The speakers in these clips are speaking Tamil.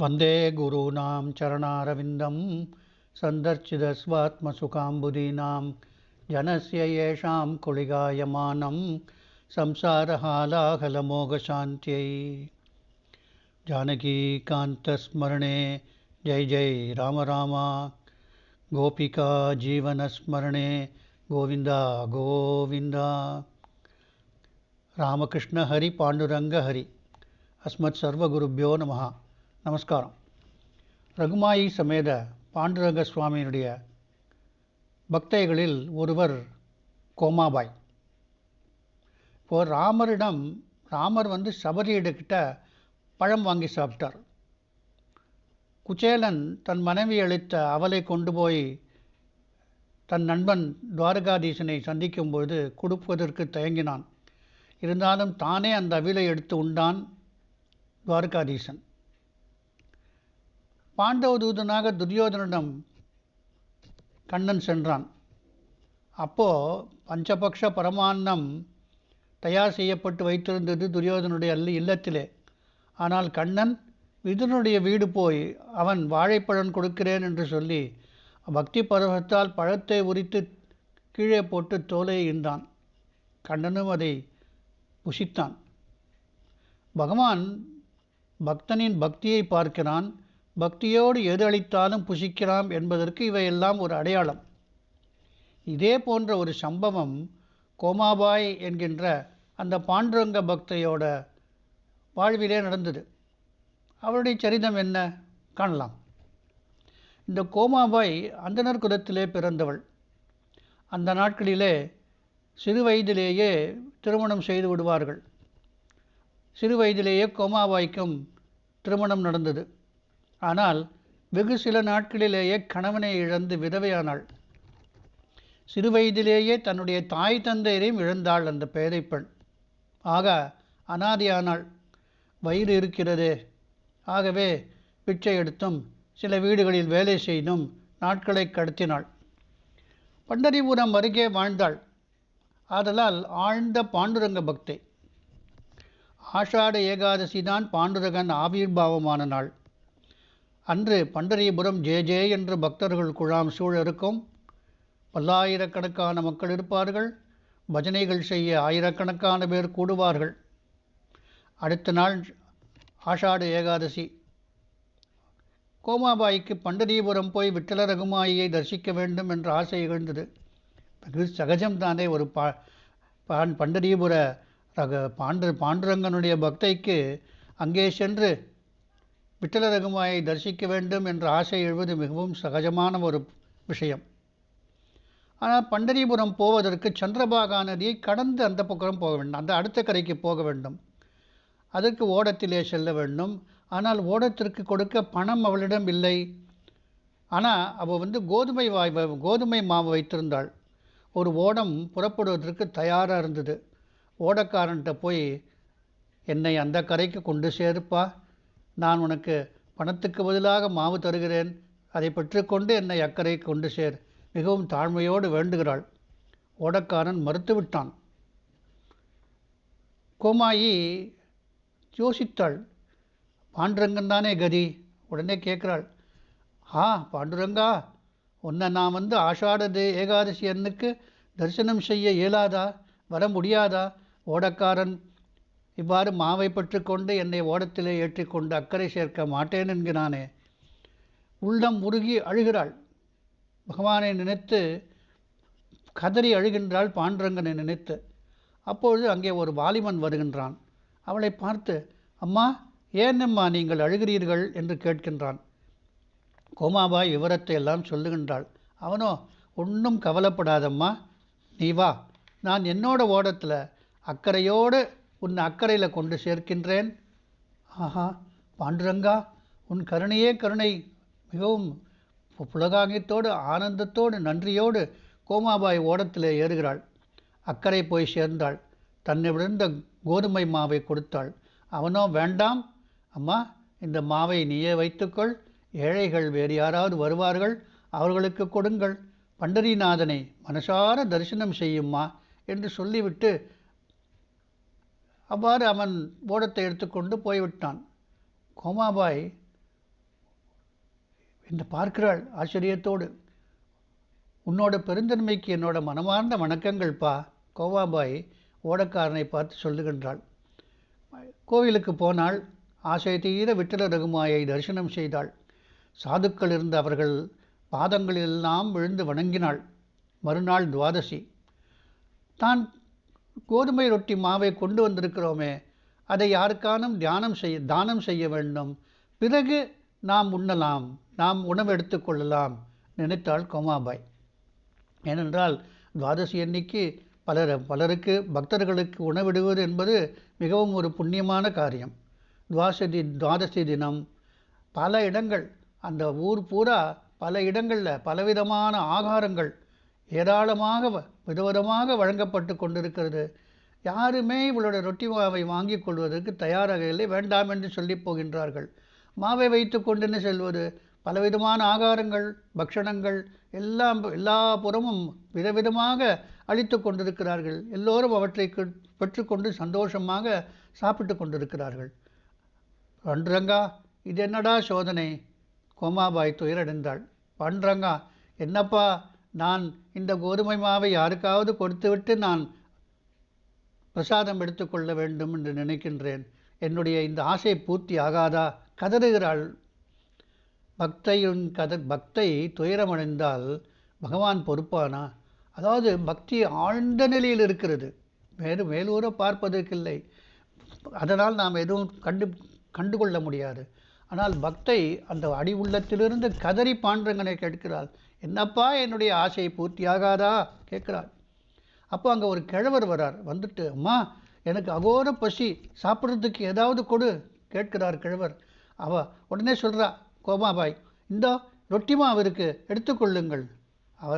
वंदे वंदे गुरूणां चरणारविन्दं सन्दर्शितस्वात्मसुखाम्बुदीनां जनस्य येषां कुलिगायमानं संसारहालाहलमोघशान्त्यै जानकीकान्तस्मरणे जय जय राम राम। गोपिका जीवनस्मरणे गोविन्द पांडुरंग हरि अस्मत्सर्वगुरुभ्यो नमः। நமஸ்காரம். ரகுமாயி சமேத பாண்டுரங்க சுவாமியினுடைய பக்தைகளில் ஒருவர் கோமாபாய். இப்போ ராமரிடம் ராமர் வந்து சபரியிடக்கிட்ட பழம் வாங்கி சாப்பிட்டார். குச்சேலன் தன் மனைவி அளித்த அவலை கொண்டு போய் தன் நண்பன் துவாரகாதீசனை சந்திக்கும்போது கொடுப்பதற்கு தயங்கினான். இருந்தாலும் தானே அந்த அவிலை எடுத்து உண்டான் துவாரகாதீசன். பாண்டவ தூதனாக துரியோதனிடம் கண்ணன் சென்றான். அப்போது பஞ்சபக்ஷ பரமான்னம் தயார் செய்யப்பட்டு வைத்திருந்தது துரியோதனுடைய அல்ல இல்லத்திலே. ஆனால் கண்ணன் விதுனுடைய வீடு போய் அவன் வாழைப்பழம் கொடுக்கிறேன் என்று சொல்லி பக்தி பருவத்தால் பழத்தை உரித்து கீழே போட்டு தோலை இருந்தான் கண்ணனும் அதை புசித்தான். பகவான் பக்தனின் பக்தியை பார்க்கிறான். பக்தியோடு எது அளித்தாலும் புசிக்கிறாம் என்பதற்கு இவையெல்லாம் ஒரு அடையாளம். இதே போன்ற ஒரு சம்பவம் கோமாபாய் என்கின்ற அந்த பாண்டுரங்க பக்தையோட வாழ்விலே நடந்தது. அவருடைய சரிதம் என்ன? காணலாம். இந்த கோமாபாய் அந்தனர் குலத்திலே பிறந்தவள். அந்த நாட்களிலே சிறு வயதிலேயே திருமணம் செய்து விடுவார்கள். சிறு வயதிலேயே கோமாபாய்க்கும் திருமணம் நடந்தது. ஆனால் வெகு சில நாட்களிலேயே கணவனை இழந்து விதவையானாள். சிறுவயதிலேயே தன்னுடைய தாய் தந்தையரையும் இழந்தாள் அந்த பேதை பெண். ஆக அனாதியானாள். வயிறு இருக்கிறதே. ஆகவே பிச்சை எடுத்தும் சில வீடுகளில் வேலை செய்தும் நாட்களை கடத்தினாள். பண்டரிபுரம் அருகே வாழ்ந்தாள். ஆதலால் ஆழ்ந்த பாண்டுரங்க பக்தை. ஆஷாட ஏகாதசி தான் பாண்டுரகன் ஆவிர்பாவமான நாள் அன்று பண்டரிபுரம் ஜே ஜே என்று பக்தர்கள் குழாம் சூழ இருக்கும். பல்லாயிரக்கணக்கான மக்கள் இருப்பார்கள். பஜனைகள் செய்ய ஆயிரக்கணக்கான பேர் கூடுவார்கள். அடுத்த நாள் ஆஷாடு ஏகாதசி. கோமாபாய்க்கு பண்டரிபுரம் போய் விட்டல ரகுமாயியை தரிசிக்க வேண்டும் என்ற ஆசை எழுந்தது. வெகு சகஜம்தானே ஒரு பா பான் பண்டரிபுர ரக பாண்டு பாண்டுரங்கனுடைய பக்தைக்கு அங்கே சென்று விட்டல ரகுமாயை தரிசிக்க வேண்டும் என்ற ஆசை எழுவது மிகவும் சகஜமான ஒரு விஷயம். ஆனால் பண்டரிபுரம் போவதற்கு சந்திரபாகா நதியை கடந்து அந்த பக்கம் போக வேண்டும். அந்த அடுத்த கரைக்கு போக வேண்டும். அதற்கு ஓடத்திலே செல்ல வேண்டும். ஆனால் ஓடத்திற்கு கொடுக்க பணம் அவளிடம் இல்லை. ஆனால் அவள் வந்து கோதுமை வாய் கோதுமை மாவு வைத்திருந்தாள். ஒரு ஓடம் புறப்படுவதற்கு தயாராக இருந்தது. ஓடக்காரன்ட்ட போய் என்னை அந்த கரைக்கு கொண்டு சேர்ப்பா. நான் உனக்கு பணத்துக்கு பதிலாக மாவு தருகிறேன். அதை பெற்றுக்கொண்டு என்னை அக்கறை கொண்டு சேர். மிகவும் தாழ்மையோடு வேண்டுகிறாள். ஓடக்காரன் மறுத்துவிட்டான். கோமாயி யோசித்தாள். பாண்டுரங்கன் தானே கதி? உடனே கேட்குறாள். ஆ பாண்டுரங்கா உன்னை நான் வந்து ஆஷாடது ஏகாதசி அன்னுக்கு தரிசனம் செய்ய இயலாதா? வர முடியாதா? ஓடக்காரன் இவ்வாறு மாவை பற்றுக்கொண்டு என்னை ஓடத்திலே ஏற்றிக்கொண்டு அக்கறை சேர்க்க மாட்டேன் என்கிறானே. உள்ளம் உருகி அழுகிறாள். பகவானை நினைத்து கதறி அழுகின்றாள் பாண்டரங்கனை நினைத்து. அப்பொழுது அங்கே ஒரு வாலிபன் வருகின்றான். அவளை பார்த்து அம்மா ஏனம்மா நீங்கள் அழுகிறீர்கள்? என்று கேட்கின்றான். கோமாபாய் விவரத்தை எல்லாம் சொல்லுகின்றாள். அவனோ ஒன்றும் கவலைப்படாதம்மா. நீ வா. நான் என்னோட ஓடத்தில் அக்கறையோடு உன் அக்கறையில் கொண்டு சேர்க்கின்றேன். ஆஹா பாண்டுரங்கா உன் கருணையே கருணை. மிகவும் புலகாங்கியத்தோடு ஆனந்தத்தோடு நன்றியோடு கோமாபாய் ஓடத்தில் ஏறுகிறாள். அக்கறை போய் சேர்ந்தாள். தன்னை விழுந்த கோதுமை மாவை கொடுத்தாள். அவனோ வேண்டாம். அம்மா இந்த மாவை நீயே வைத்துக்கொள். ஏழைகள் வேறு யாராவது வருவார்கள். அவர்களுக்கு கொடுங்கள். பண்டரிநாதனை மனசார தரிசனம் செய்யுமா என்று சொல்லிவிட்டு அவ்வாறு அவன் ஓடத்தை எடுத்துக்கொண்டு போய்விட்டான். கோமாபாய் என்று பார்க்கிறாள் ஆச்சரியத்தோடு. உன்னோட பெருந்தன்மைக்கு என்னோட மனமார்ந்த வணக்கங்கள் பா கோவாபாய் ஓடக்காரனை பார்த்து சொல்லுகின்றாள். கோவிலுக்கு போனாள் ஆசை தீர விட்டல ரகுமாயை தரிசனம் செய்தாள். சாதுக்கள் இருந்த அவர்கள் பாதங்களிலெல்லாம் விழுந்து வணங்கினாள். மறுநாள் துவாதசி. தான் கோதுமை ரொட்டி மாவை கொண்டு வந்திருக்கிறோமே அதை யாருக்கானும் தியானம் செய்ய தானம் செய்ய வேண்டும். பிறகு நாம் உண்ணலாம் நாம் உணவு எடுத்துக்கொள்ளலாம் நினைத்தாள் கோமாபாய். ஏனென்றால் துவாதசி அன்னைக்கு பலர் பலருக்கு பக்தர்களுக்கு உணவிடுவது என்பது மிகவும் ஒரு புண்ணியமான காரியம். துவாசதி துவாதசி தினம் பல இடங்கள் அந்த ஊர் பூரா பல இடங்களில் பலவிதமான ஆகாரங்கள் ஏராளமாக வ- விதவிதமாக வழங்கப்பட்டு கொண்டிருக்கிறது. யாருமே இவளுடைய ரொட்டி மாவை வாங்கிக் கொள்வதற்கு தயாராக இல்லை. வேண்டாம் என்று சொல்லி போகின்றார்கள். மாவை வைத்து கொண்டு செல்வது பலவிதமான ஆகாரங்கள் பக்ஷணங்கள் எல்லாம் எல்லா புறமும் விதவிதமாக அளித்து கொண்டிருக்கிறார்கள். எல்லோரும் அவற்றை பெற்றுக்கொண்டு சந்தோஷமாக சாப்பிட்டு கொண்டிருக்கிறார்கள். பண்றங்கா இது என்னடா சோதனை? கோமாபாய் துயரடைந்தாள். பண்றங்கா என்னப்பா? நான் இந்த கோதுமை மாவை யாருக்காவது கொடுத்துவிட்டு நான் பிரசாதம் எடுத்துக்கொள்ள வேண்டும் என்று நினைக்கின்றேன். என்னுடைய இந்த ஆசை பூர்த்தி ஆகாதா? கதறுகிறாள். பக்தையின் கத பக்தை துயரமடைந்தால் பகவான் பொறுப்பானா? அதாவது பக்தி ஆழ்ந்த நிலையில் இருக்கிறது. வேறு மேலூர பார்ப்பதற்கில்லை அதனால் நாம் எதுவும் கண்டு கண்டுகொள்ள முடியாது. ஆனால் பக்தை அந்த அடி உள்ளத்திலிருந்து கதறி பாண்டங்கனை கேட்கிறாள். என்னப்பா என்னுடைய ஆசை பூர்த்தியாகாதா? கேட்குறாள். அப்போ அங்கே ஒரு கிழவர் வரார். வந்துட்டு அம்மா எனக்கு அகோர பசி சாப்பிட்றதுக்கு ஏதாவது கொடு கேட்கிறார் கிழவர். அவ உடனே சொல்கிறா கோமாபாய் இந்தோ ரொட்டி மாவு எடுத்துக்கொள்ளுங்கள் அவ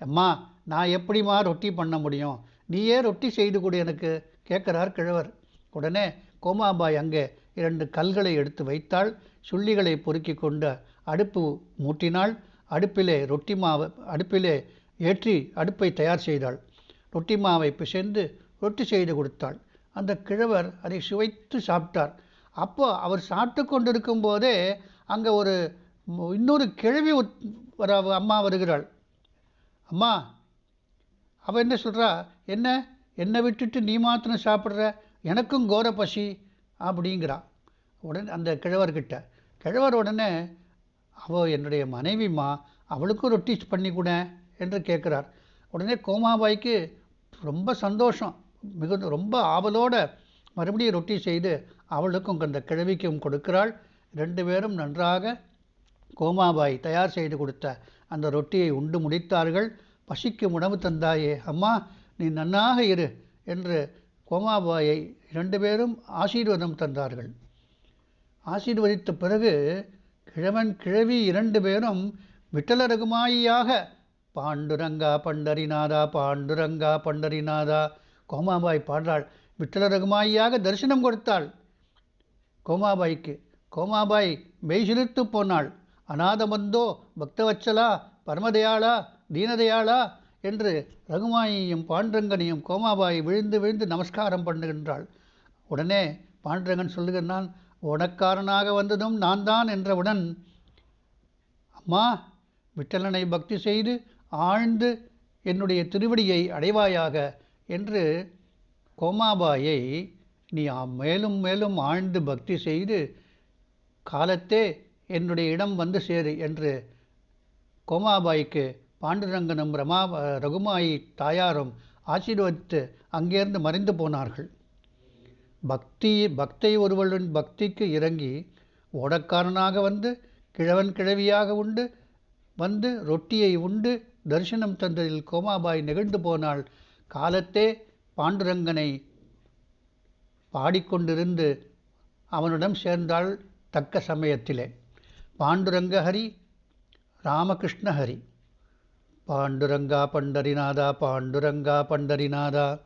அம்மா நான் எப்படிம்மா ரொட்டி பண்ண முடியும்? நீயே ரொட்டி செய்து கொடு எனக்கு கேட்கிறார் கிழவர். உடனே கோமாபாய் அங்கே இரண்டு கல்களை எடுத்து வைத்தாள். சுள்ளிகளை பொறுக்கி கொண்டு அடுப்பு மூட்டினாள். அடுப்பிலே ரொட்டி மாவு அடுப்பிலே ஏற்றி அடுப்பை தயார் செய்தாள். ரொட்டி மாவை பிசைந்து ரொட்டி செய்து கொடுத்தாள். அந்த கிழவர் அதை சுவைத்து சாப்பிட்டார். அப்போ அவர் சாப்பிட்டு கொண்டிருக்கும் போதே அங்கே ஒரு இன்னொரு கிழவி வர அம்மா வருகிறாள். அம்மா அவ என்ன சொல்கிறா என்ன? என்னை விட்டுட்டு நீ மாத்திரம் சாப்பிட்ற? எனக்கும் கோர பசி அப்படிங்கிறா. உடனே அந்த கிழவர்கிட்ட கிழவர் உடனே அவ என்னுடைய மனைவிம்மா அவளுக்கும் ரொட்டி பண்ணி கூட என்று கேட்குறார். உடனே கோமாபாய்க்கு ரொம்ப சந்தோஷம். மிகுந்த ரொம்ப ஆவலோட மறுபடியும் ரொட்டி செய்து அவளுக்கும் அந்த கிழவிக்கும் கொடுக்கிறாள். ரெண்டு பேரும் நன்றாக கோமாபாய் தயார் செய்து கொடுத்த அந்த ரொட்டியை உண்டு முடித்தார்கள். பசிக்கும் உணவு தந்தாயே அம்மா நீ நன்னாக இரு என்று கோமாபாயை இரண்டு பேரும் ஆசீர்வாதம் தந்தார்கள். ஆசீர்வதித்த பிறகு கிழவன் கிழவி இரண்டு பேரும் விட்டலரகுமாயியாக பாண்டுரங்கா பண்டரிநாதா பாண்டுரங்கா பண்டரிநாதா கோமாபாய் பாடுறாள். விட்டலரகுமாயியாக தரிசனம் கொடுத்தாள். கோமாபாய்க்கு கோமாபாய் மெய்சிலிர்த்து போனாள். அநாதமந்தோ பக்தவச்சலா பரமதயாளா தீனதயாளா என்று ரகுமாயையும் பாண்டரங்கனையும் கோமாபாய் விழுந்து விழுந்து நமஸ்காரம் பண்ணுகின்றாள். உடனே பாண்டரங்கன் சொல்லுகிறான் உனக்காரனாக வந்ததும் நான் தான் என்றவுடன் அம்மா விட்டலனை பக்தி செய்து ஆழ்ந்து என்னுடைய திருவடியை அடைவாயாக என்று கோமாபாயை நீ மேலும் மேலும் ஆழ்ந்து பக்தி செய்து காலத்தே என்னுடைய இடம் வந்து சேரு என்று கோமாபாய்க்கு பாண்டுரங்கனும் ரமா ரகுமாயி தாயாரும் ஆசீர்வதித்து அங்கேருந்து மறைந்து போனார்கள். பக்தி பக்தை ஒருவளின் பக்திக்கு இறங்கி ஓடக்காரனாக வந்து கிழவன் கிழவியாக உண்டு வந்து ரொட்டியை உண்டு தரிசனம் தந்ததில் கோமாபாய் நெகிழ்ந்து போனாள். காலத்தே பாண்டுரங்கனை பாடிக்கொண்டிருந்து அவனிடம் சேர்ந்தாள் தக்க சமயத்திலே. பாண்டுரங்க ஹரி ராமகிருஷ்ண ஹரி பாண்டுரங்கா பண்டரிநாதா பாண்டுரங்கா பண்டரிநாதா.